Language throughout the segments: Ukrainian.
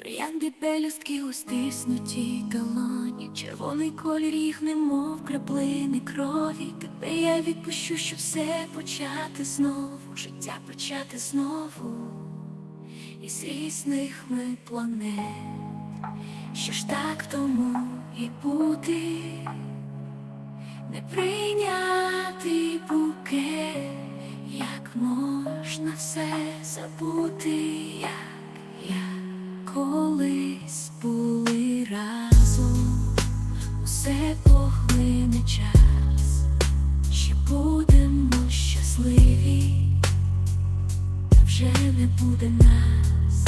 Троянди пелюстки у стиснутій долоні, червоний колір їх немов краплини крові. Тебе я відпущу, щоб все почати знову, життя почати знову із різних ми планет. Що ж так тому і бути, не прийняти букет, як можна все забути, як я поглине час, ще будемо щасливі, та вже не буде нас,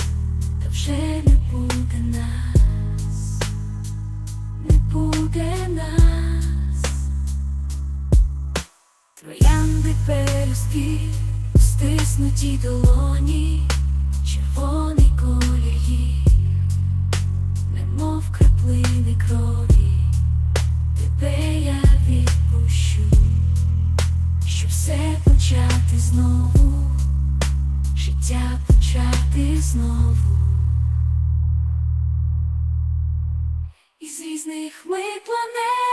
та вже не буде нас, не буде нас. Троянди пелюстки у стиснутій долоні, червоний знову, життя почати знову. Із різних ми планет,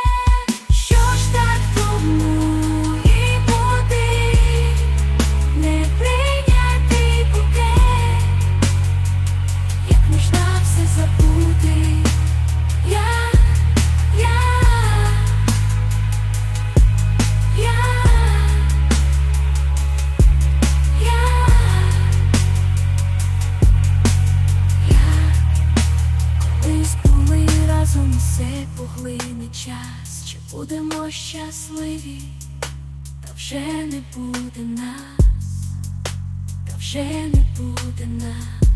усе час, чи будемо щасливі, та вже не буде нас, та вже не буде нас.